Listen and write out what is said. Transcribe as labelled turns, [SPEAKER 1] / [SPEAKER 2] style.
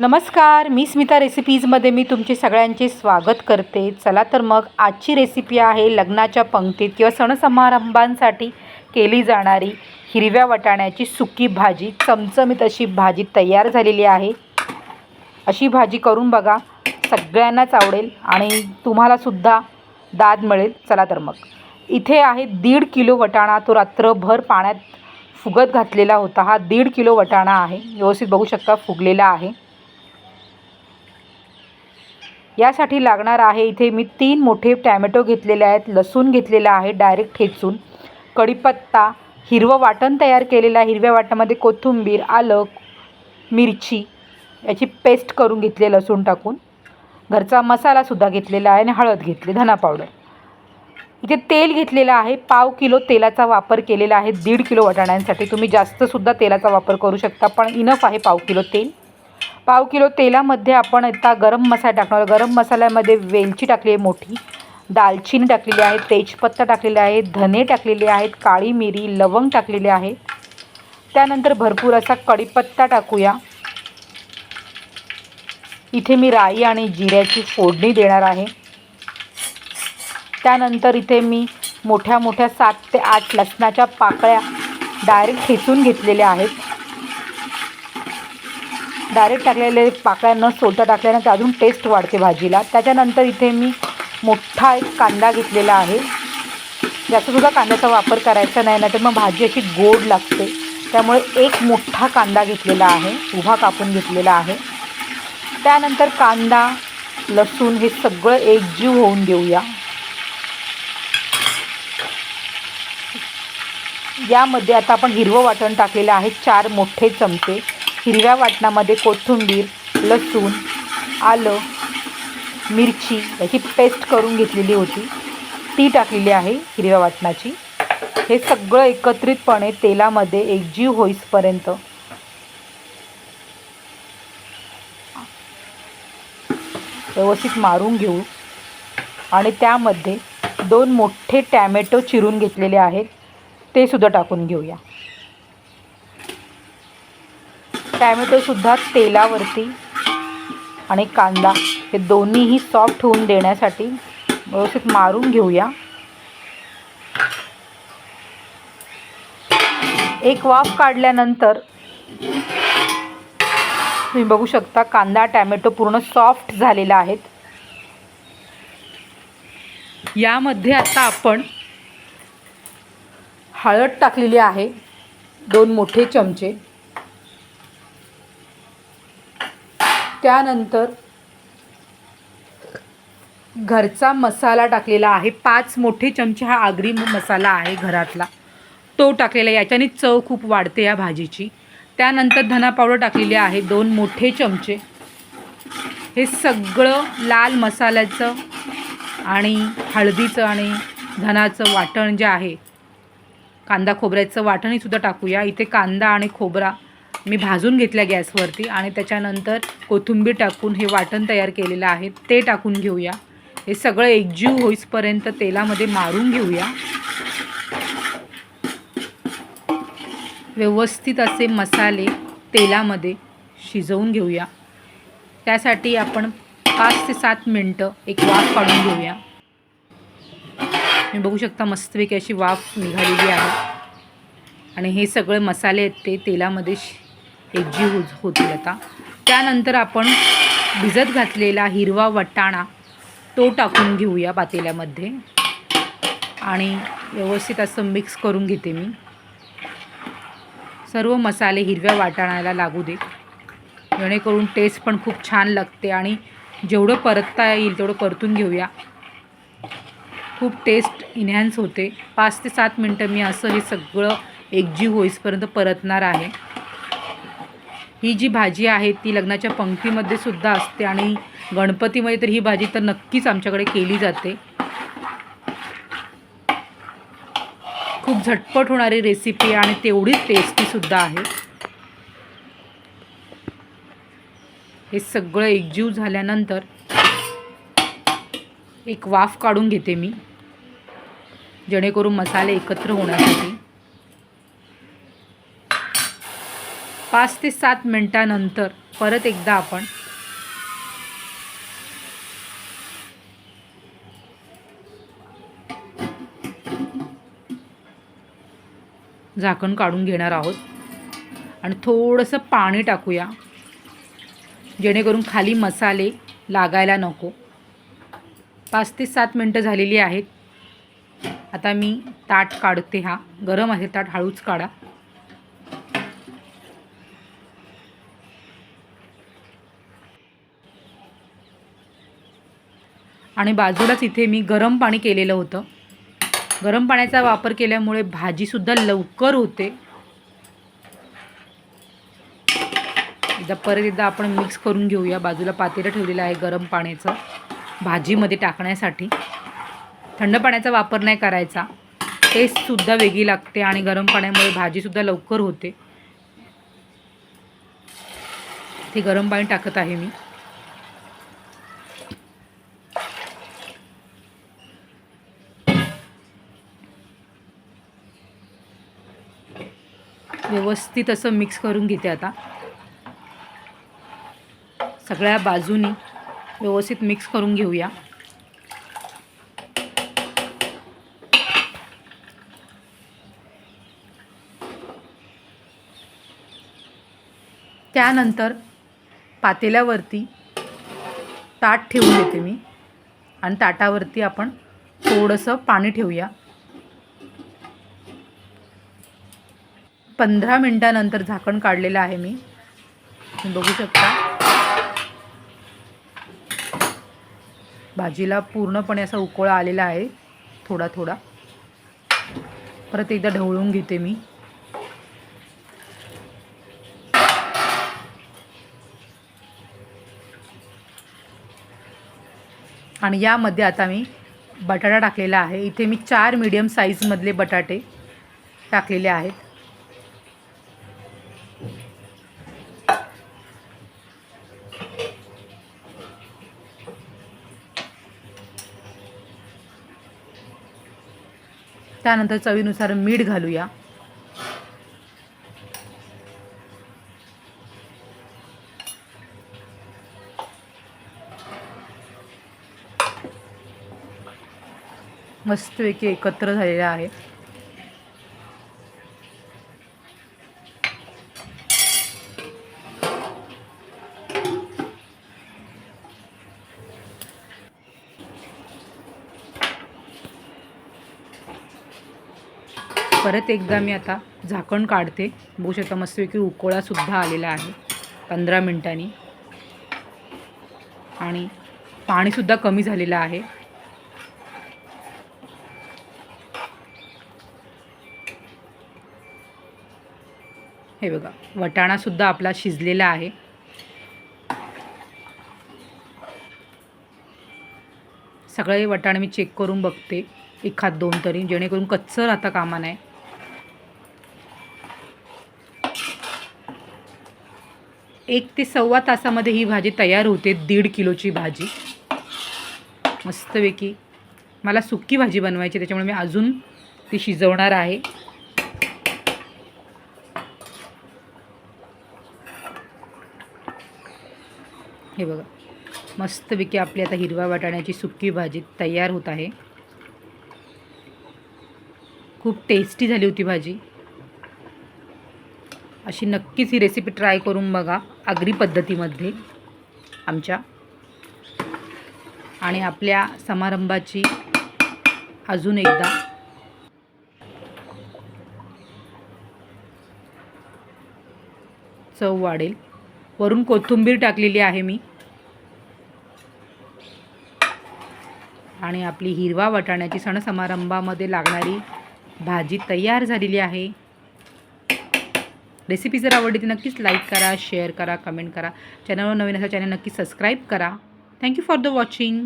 [SPEAKER 1] नमस्कार मी स्मिता रेसिपीजमध्ये मी तुमचे सगळ्यांचे स्वागत करते. चला तर मग आजची रेसिपी आहे लग्नाच्या पंक्तीत किंवा सणसमारंभांसाठी केली जाणारी हिरव्या वाटाण्याची सुकी भाजी. चमचमीत अशी भाजी तयार झालेली आहे. अशी भाजी करून बघा सगळ्यांनाच आवडेल आणि तुम्हालासुद्धा दाद मिळेल. चला तर मग. इथे आहे दीड किलो वटाणा. तो रात्रभर पाण्यात फुगत घातलेला होता. हा दीड किलो वटाणा आहे. व्यवस्थित बघू शकता फुगलेला आहे. यासाठी लागणार आहे. इथे मी तीन मोठे टॅमॅटो घेतलेले आहेत. लसूण घेतलेला आहे. डायरेक्ट ठेचून. कढीपत्ता हिरवं वाटण तयार केलेलं आहे. हिरव्या वाटणामध्ये कोथिंबीर आलं मिरची याची पेस्ट करून घेतली लसूण टाकून. घरचा मसालासुद्धा घेतलेला आहे आणि हळद घेतली धना पावडर. इथे तेल घेतलेलं आहे. पाव किलो तेलाचा वापर केलेला आहे. दीड किलो वाटाण्यांसाठी. तुम्ही जास्तसुद्धा तेलाचा वापर करू शकता पण इनफ आहे पाव किलो तेल. पाव किलो तेलामध्ये आपण आता गरम मसाला टाकणार गरम मसाल्यामध्ये वेलची टाकली आहे मोठी दालचिनी टाकलेली आहे तेजपत्ता टाकलेला आहे धने टाकलेले आहेत काळी मिरी लवंग टाकलेले आहे त्यानंतर भरपूर असा कढीपत्ता टाकूया. इथे मी राई आणि जिऱ्याची फोडणी देणार आहे. त्यानंतर इथे मी मोठ्या मोठ्या सात ते आठ लसणाच्या पाकळ्या डायरेक्ट खेचून घेतलेल्या आहेत. डायरेक्ट टाकलेले पाकळ्या न सोलता टाकल्यानं ते अजून टेस्ट वाढते भाजीला. त्याच्यानंतर इथे मी मोठा एक कांदा घेतलेला आहे. जास्तसुद्धा कांद्याचा वापर करायचा नाही ना तर मग भाजी अशी गोड लागते. त्यामुळे एक मोठा कांदा घेतलेला आहे उभा कापून घेतलेला आहे. त्यानंतर कांदा लसूण हे सगळं एकजीव होऊन देऊया. यामध्ये आता आपण हिरवं वाटण टाकलेलं आहे चार मोठे चमचे. हिरव्या वाटणामध्ये कोथिंबीर लसूण आलं मिरची याची पेस्ट करून घेतलेली होती. ती टाकलेली आहे हिरव्या वाटणाची. हे सगळं एकत्रितपणे तेलामध्ये एकजीव होईसपर्यंत. व्यवस्थित मारून घेऊ. आणि त्यामध्ये दोन मोठे टॅमॅटो चिरून घेतलेले आहेत. ते सुद्धा टाकून घेऊया. टॅमॅटोसुद्धा तेलावरती आणि कांदा हे दोन्हीही सॉफ्ट होऊन देण्यासाठी व्यवस्थित मारून घेऊया. एक वाफ काढल्यानंतर तुम्ही बघू शकता कांदा टॅमॅटो पूर्ण सॉफ्ट झालेला आहेत. यामध्ये आता आपण हळद टाकलेली आहे दोन मोठे चमचे. त्यानंतर घरचा मसाला टाकलेला आहे. पाच मोठे चमचे हा आगरी मसाला आहे घरातला. तो टाकलेला याच्याने चव खूप वाढते या भाजीची. त्यानंतर धना पावडर टाकलेली आहे. दोन मोठे चमचे. हे सगळं लाल मसाल्याचं आणि हळदीचं आणि धनाचं वाटण जे आहे कांदा खोबऱ्याचं वाटणीसुद्धा टाकूया. इथे कांदा आणि खोबरा मी भाजून घेतल्या गॅसवरती आणि त्याच्यानंतर कोथिंबीर टाकून हे वाटण तयार केलेलं आहे ते टाकून घेऊया. हे सगळं एकजीव होईसपर्यंत तेलामध्ये मारून घेऊया. व्यवस्थित असे मसाले तेलामध्ये शिजवून घेऊया. त्यासाठी आपण पाच ते सात मिनटं एक वाफ काढून घेऊया. मी बघू शकता मस्तपैकी अशी वाफ निघालेली आहे. आणि हे सगळे मसाले आहेत ते तेलामध्ये एकजीव हो होतील आता. त्यानंतर आपण भिजत घातलेला हिरवा वटाणा तो टाकून घेऊया पातेल्यामध्ये. आणि व्यवस्थित असं मिक्स करून घेते मी. सर्व मसाले हिरव्या वाटाण्याला लागू दे जेणेकरून टेस्ट पण खूप छान लागते आणि जेवढं परतता येईल तेवढं परतून घेऊया. खूप टेस्ट इन्हॅन्स होते. पाच ते सात मिनटं मी असं हे सगळं एकजीव होईसपर्यंत परतणार आहे. ही जी भाजी आहे ती लग्नाच्या पंक्तीमध्ये सुद्धा असते आणि गणपतीमध्ये तर ही भाजी तर नक्कीच आमच्याकडे केली जाते. खूप झटपट होणारी रेसिपी आणि तेवढीच टेस्टीसुद्धा आहे. हे सगळं एकजीव झाल्यानंतर एक वाफ काढून घेते मी जेणेकरून मसाले एकत्र होण्यासाठी. पाच ते सात मिनटानंतर परत एकदा आपण झाकण काढून घेणार आहोत. आणि थोडंसं पाणी टाकूया. जेणेकरून खाली मसाले लागायला नको. पाच ते सात मिनटं झालेली आहेत. आता मी ताट काढते हा. गरम आहे ताट हळूच काढा. आणि बाजूलाच इथे मी गरम पाणी केलेलं होतं. गरम पाण्याचा वापर केल्यामुळे भाजीसुद्धा लवकर होते. एकदा परत एकदा आपण मिक्स करून घेऊया. बाजूला पातेलं ठेवलेलं आहे गरम पाण्याचं. भाजीमध्ये टाकण्यासाठी. थंड पाण्याचा वापर नाही करायचा. टेस्टसुद्धा वेगळी लागते आणि गरम पाण्यामुळे भाजीसुद्धा लवकर होते. ते गरम पाणी टाकत आहे मी. व्यवस्थित असं मिक्स करून घेते आता. सगळ्या बाजूनी व्यवस्थित मिक्स करून घेऊया. त्यानंतर पातेल्यावरती ताट ठेवून देते मी. आणि ताटावरती आपण थोडंसं पाणी ठेवूया. पंधरा मिनटानंतर झाकण काढलेलं आहे मी. बघू शकता. भाजीला पूर्णपणे असा उकळा आलेला आहे थोडा थोडा. परत एकदा ढवळून घेते मी. आणि यामध्ये आता मी बटाटा टाकलेला आहे. इथे मी चार मीडियम साईजमधले बटाटे टाकलेले आहेत. त्यानंतर चवीनुसार मीठ घालूया. मस्तपैकी एकत्र झालेलं आहे. परत एकदा मी आता झाकण काढते. बघू शकता मस्तपैकी उकोळासुद्धा आलेला आहे. पंधरा मिनटांनी. आणि पाणीसुद्धा कमी झालेलं आहे. हे बघा वटाणासुद्धा आपला शिजलेला आहे. सगळे वटाणे मी चेक करून बघते. एखाद दोन तरी जेणेकरून कच्चं राहता कामा नाही एक ते सव्वा तासामध्ये ही भाजी तयार होते दीड किलोची भाजी. मस्तपैकी. मला सुक्की भाजी बनवायची त्याच्यामुळे मी अजून ती शिजवणार आहे. हे बघा. मस्तपैकी आपली आता हिरव्या वाटाण्याची सुक्की भाजी तयार होत आहे. खूप टेस्टी झाली होती भाजी. अशी नक्कीच ही रेसिपी ट्राय करून बघा आगरी पद्धतीमध्ये. आमच्या. आणि आपल्या समारंभाची अजून एकदा. चव वाढेल. वरून कोथिंबीर टाकलेली आहे मी. आणि आपली हिरवा वाटाण्याची सण समारंभामध्ये लागणारी भाजी तयार झालेली आहे. रेसिपी जर आवडली तर नक्कीच लाईक करा शेअर करा कमेंट करा. चॅनलवर नवीन असा चॅनल नक्की सबस्क्राईब करा. Thank you for the watching